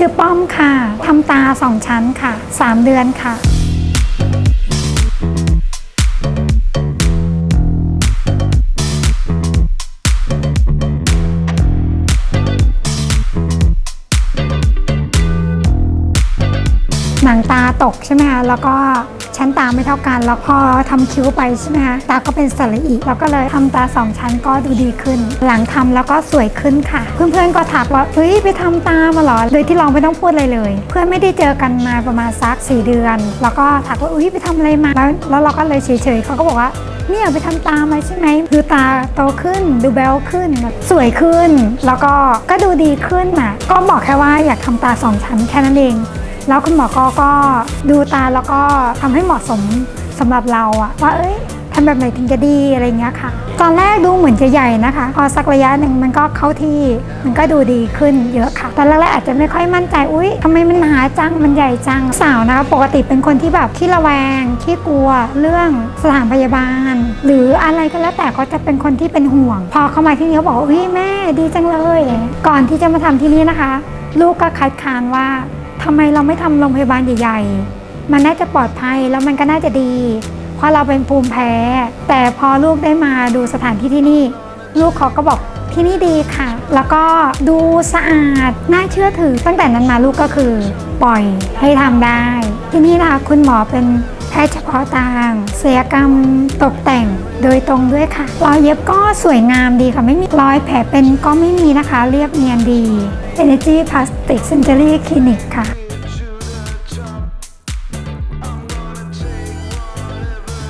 ชื่อป้อมค่ะทำตาสองชั้นค่ะ 3 เดือนค่ะหนังตาตกใช่ไหมคะแล้วก็ ชั้นตาไม่เท่ากัน แล้วพอทำคิ้วไปใช่ไหมคะตาก็เป็นสระอีเราก็เลยทำตาสองชั้นก็ดูดีขึ้น หลังทำแล้วก็สวยขึ้นค่ะ เพื่อนๆก็ทักว่าเฮ้ยไปทำตามาหรอโดยที่เราไม่ต้องพูดอะไรเลย เพื่อนไม่ได้เจอกันมาประมาณสักสี่เดือน แล้วก็ทักว่าอุ้ยไปทำอะไรมาแล้วแล้วเราก็เลยเฉยๆเขาก็บอกว่าเนี่ยไปทำตามาใช่ไหมคือตาโตขึ้นดูแบลขึ้น สวยขึ้น แล้วก็ก็ดูดีขึ้นน่ะก็บอกแค่ว่าอยากทำตาสองชั้นแค่นั้นเอง แล้วคุณหมอก็ก็ดูตาแล้วก็ทำให้เหมาะสมสำหรับเราอะว่าเอ้ยทำแบบไหนถึงจะดีอะไรเงี้ยค่ะ ตอนแรกดูเหมือนจะใหญ่นะคะ พอสักระยะหนึ่งมันก็เข้าที่ มันก็ดูดีขึ้นเยอะค่ะ ตอนแรกๆอาจจะไม่ค่อยมั่นใจ อุ้ยทำไมมันหาจัง มันใหญ่จัง สาวนะคะ ปกติเป็นคนที่แบบขี้ระแวง ขี้กลัว เรื่องสถานพยาบาล หรืออะไรก็แล้วแต่ก็จะเป็นคนที่เป็นห่วง พอเข้ามาที่นี่เขาบอกว่าอุ้ยแม่ดีจังเลย ก่อนที่จะมาทำที่นี่นะคะ ลูกก็คัดค้านว่า ทำไมเราไม่ทำโรงพยาบาลใหญ่ๆ มันน่าจะปลอดภัยแล้วมันก็น่าจะดี เพราะเราเป็นภูมิแพ้ แต่พอลูกได้มาดูสถานที่ที่นี่ ลูกเขาก็บอกที่นี่ดีค่ะ แล้วก็ดูสะอาด น่าเชื่อถือ ตั้งแต่นั้นมาลูกก็คือ ปล่อยให้ทำได้ ที่นี่นะคะคุณหมอเป็น แพทย์เฉพาะทางศัลยกรรมตกแต่งโดยตรงด้วยค่ะ รอยเย็บก็สวยงามดีค่ะ ไม่มีรอยแผลเป็นก็ไม่มีนะคะ เรียบเนียนดี Energy Plastic Surgery Clinic ค่ะ